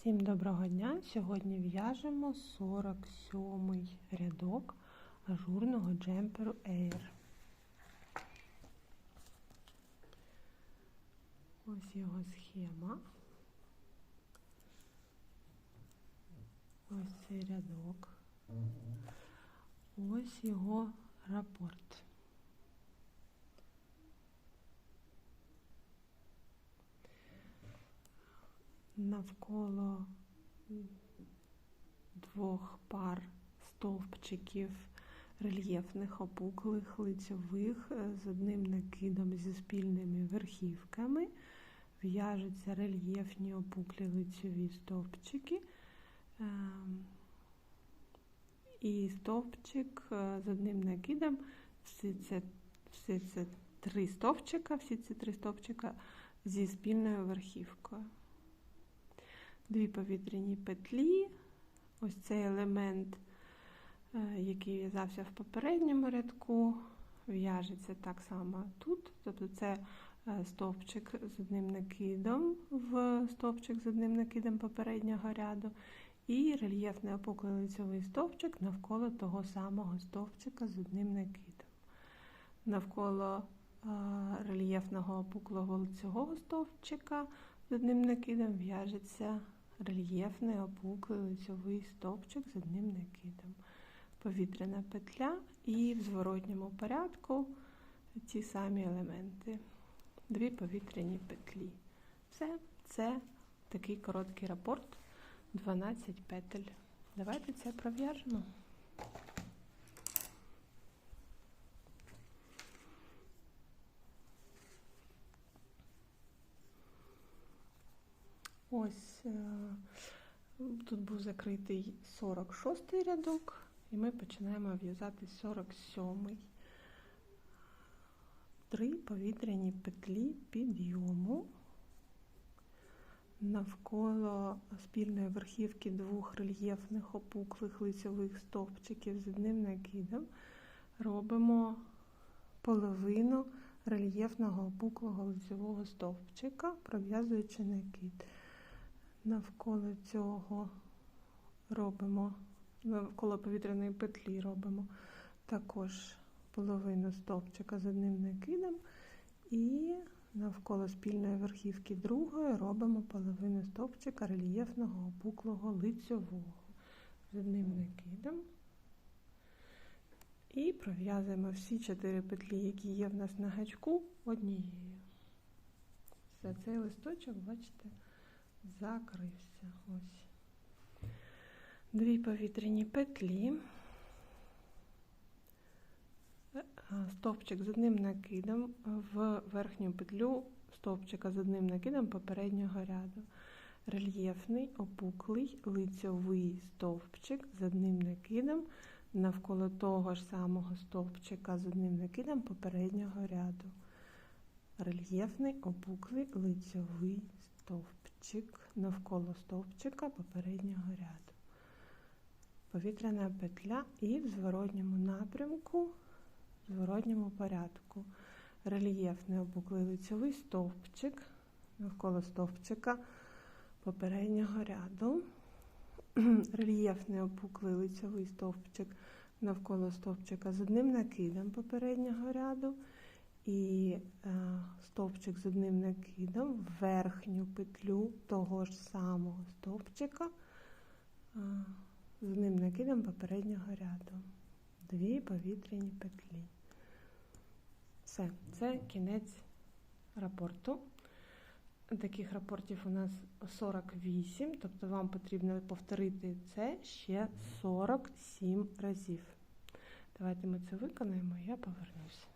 Всім доброго дня! Сьогодні в'яжемо 47 рядок ажурного джемперу Air. Ось його схема. Ось цей рядок. Ось його рапорт. Навколо двох пар стовпчиків рельєфних опуклих лицьових е, з одним накидом зі спільними верхівками. В'яжуться рельєфні опуклі лицьові стовпчики. Ем, і стовпчик е, з одним накидом, всі це, всі це три стовпчика, всі ці три стовпчика зі спільною верхівкою дві повітряні петлі. Ось цей елемент, е, який в'язався в попередньому рядку, в'яжеться так само тут. Тобто це е, стовпчик з одним накидом в стовпчик з одним накидом попереднього ряду. І рельєфний опуклий лицевий стовпчик навколо того самого стовпчика з одним накидом. Навколо е, рельєфного опуклого лицевого стовпчика з одним накидом в'яжеться рельєфний обуклий лицьовий стовпчик з одним накидом. Повітряна петля і в зворотньому порядку ті самі елементи. Дві повітряні петлі. Все, це такий короткий рапорт, 12 петель. Давайте це пров'яжемо. Ось е, тут був закритий 46 рядок, і ми починаємо в'язати 47-й. Три повітряні петлі підйому навколо спільної верхівки двох рельєфних опуклих лицевих стовпчиків з одним накидом робимо половину рельєфного опуклого лицевого стовпчика, пров'язуючи накид навколо цього робимо, навколо повітряної петлі робимо також половину стовпчика з одним накидом і навколо спільної верхівки другої робимо половину стовпчика рельєфного опуклого лицьового з одним накидом. І пров'язуємо всі чотири петлі, які є в нас на гачку, однією. За цей листочок, бачите, закрився. Ось. Дві повітряні петлі, стовпчик з одним накидом в верхню петлю стовпчика з одним накидом попереднього ряду. Рельєфний, опуклий, лицьовий стовпчик з одним накидом навколо того ж самого стовпчика з одним накидом попереднього ряду. Рельєфний, опуклий, лицьовий стовпчик стовпчик навколо стовпчика попереднього ряду. Повітряна петля і в зворотньому напрямку, в зворотньому порядку. Рельєфний обуклий лицьовий стовпчик навколо стовпчика попереднього ряду. Рельєфний опуклий лицьовий стовпчик навколо стовпчика з одним накидом попереднього ряду і е, стовпчик з одним накидом в верхню петлю того ж самого стовпчика е, з одним накидом попереднього ряду. Дві повітряні петлі. Все, це кінець рапорту. Таких рапортів у нас 48, тобто вам потрібно повторити це ще 47 разів. Давайте ми це виконаємо, я повернуся.